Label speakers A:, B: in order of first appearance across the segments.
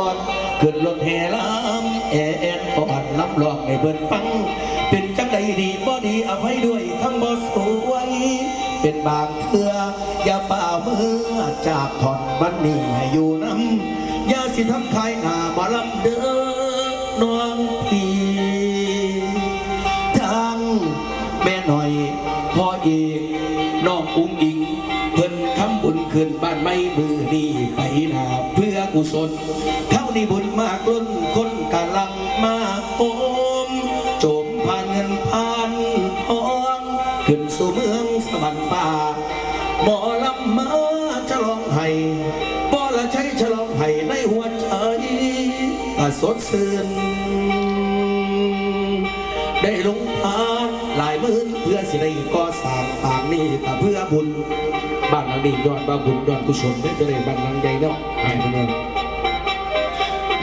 A: ก่อนขึ้นรถแห่ลำแอแอนก่อนลำหลอกให้เบิ่นฟัง เป็นจังใดดีบ่ดีเอภัยด้วยทั้งบ่สวยเป็นบางเทื่ออย่าฝ่ามือจากถอนวันนี้ให้อยู่น้ำอย่าสิทำคายหน้าบ่ลำเด้อน้องพี่ทางแม่หน่อยพ่อเอกน้องอุ้งอิงเพิ่นคำบุญขึ้นบ้านไม่มือนี่ไปหนา กุศลเท่านี้บุญมากล้นคนกำลังมาโอมโจมผ่านเงินผ่านทองขึ้นสู่เมืองสวรรค์ป่าหมอลำมาฉลองให้บ่ละใช้ฉลองให้ในหัวใจก็สดชื่นได้ลงทานหลายมื่นเพื่อสิได้ก่อสร้างปางนี้ก็เพื่อบุญบ้านหลังนี้ยอดว่าบุญยอดกุศลได้จะได้บ้านหลังใหญ่เนาะไอ้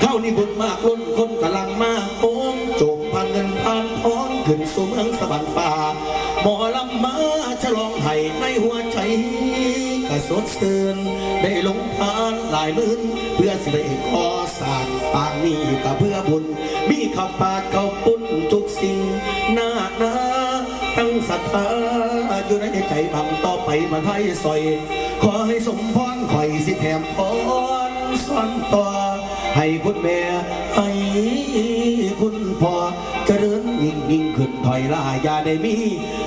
A: เท่านี้บุญมากล้นคนกำลังมาโอมจมพันเงินพันทองขึ้นสู่เมืองสวรรค์ป่าหมอลำมาฉลองให้ในหัวใจก็สดชื่นได้ลงทานหลายมื่นเพื่อสิได้ก่อสางปางนี้ก็เพื่อบุญ มีขับปาดเขาปุ่นทุกสิ่งหน้าหนาตั้งศรัทธาอยู่ในใจบังต่อไปมันให้สอย ขอให้สมพรคอยสิแถมพรซ่อนต่อ ให้คุณแม่ให้คุณพ่อเจริญยิ่งยิ่งขึ้นถอยลาอย่าได้มี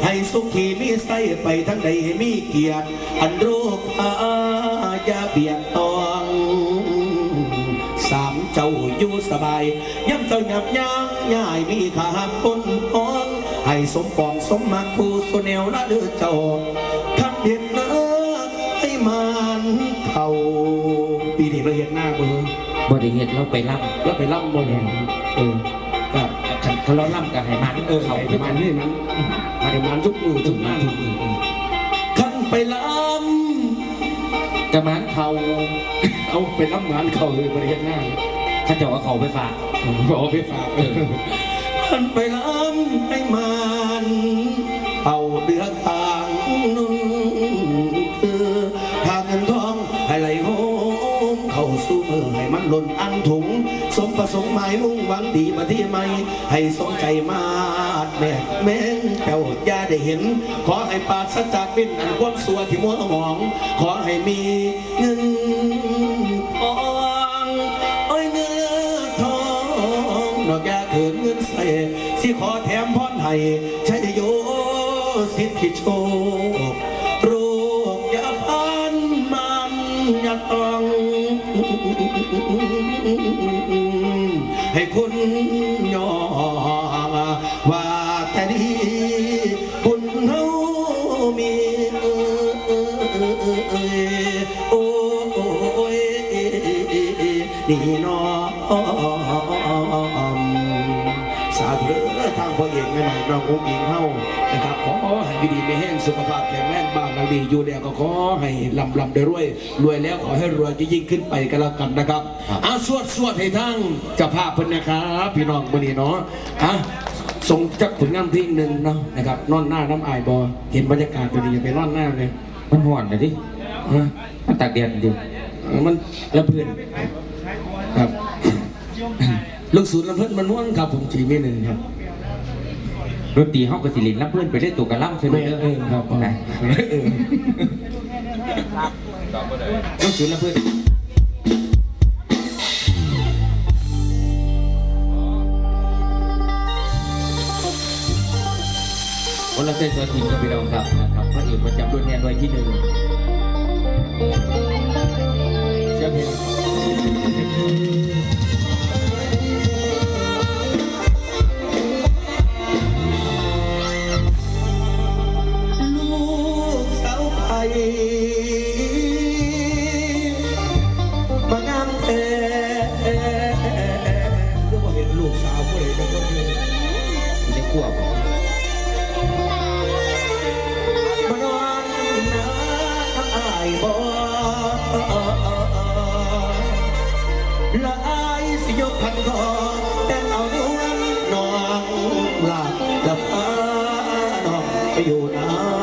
A: ให้สุขีมีไส้ไปทั้งใดให้มีเกียรติอันโรคอาอย่าเบียดตองสามเจ้าอยู่สบายย้ำเจ้าหยับยั้งย่ายมีขาคนพ้องให้สมปองสมมาคูสุแนวละเดือเจ้า บริ
B: เฮ็ดเราไปล่
A: แล้วไปล่ำบนเนี่ยเออก็ำ
B: คันเขาเราล่ำกับไหมัน
A: เออ
B: เขา
A: เขา
B: ไป
A: ไป
B: มั
A: มันนนี่มันให้มันทุกมือทุกหน้าทุกมือขันไปล่
B: กระมันเขาำ
A: เอาไปล่ำงานเขาเลยบริเห็นหน้า
B: เขาจะว่าเขาไปฝาก
A: เอาไปฝากเออมันไปล้ำให้มันเอาเดือดทา หล่นอันถุง สมประสงค์หมายมุ่งหวังดีมาที่ไม่ให้สมใจมาดแม่แม่งแก้วอย่าได้เห็น ขอให้ปราศจากบินอันความสัวที่มัวหมอง ขอให้มีเงินทองโอ้ยเงินทองนอกแกเขินเงินใส่สิขอแถมพรให้ชัยโยสิทธิโช ให้คุณยอมว่าแต่ดีบุญเฮามีเอ่ยโอ้ยนี่น้อ แม่หน่อยน้องอุ้งอิงเฮานะครับขอให้อยู่ดีไม่แห้งสุขภาพแข็งแรงบ้านเราดีอยู่แล้วก็ขอให้ลำลำได้รวย รวยแล้วขอให้รวยยิ่งขึ้นไปกันแล้วกันนะครับอาสวดสวดให้ทั้งเจ้าภาพเพิ่นนะครับพี่น้องมื้อนี้เนาะอะส่งจักผลงานเพลงหนึ่งเนาะนะครับนอนหน้าน้ำอายบอเห็นบรรยากาศตัวนี้อย่าไปนอนหน้าเลย
B: มันห่อนเลยดิ
A: ฮะ
B: มันตากแดดอยู่
A: เออมันละเพื่อนครับลูกศูนย์ละเพื่อนมันม่วนครับผมจีเมหนึ่งครับ
B: ดนตรีเฮากับสิรินรับเพื่อนไปเล่นตัวกระล่ำใช่ไหม
A: ไม่เออครับ
B: นะ
A: เออ
B: ลูกศิลป์รับเพื่อนคนละเส้นตัวทีมกับพี่น้องครับนะครับพระเอกประจำรุ่นแทนไว้ที่หนึ่งเชื่อเพลง ขวบ
A: มานอนนาอายบ่ละอายสิยกพันคอแต่เอาด
B: วงน้องห
A: ลับหลับอาน้องไปอยู่นา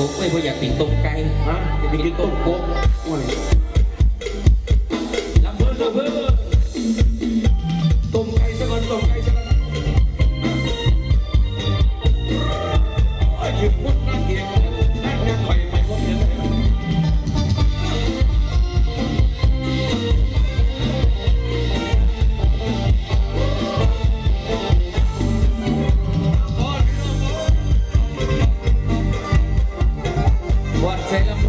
A: โก้เอ้ยผมอยากกินต้มไก่ฮะอยากกินต้มโก้ Say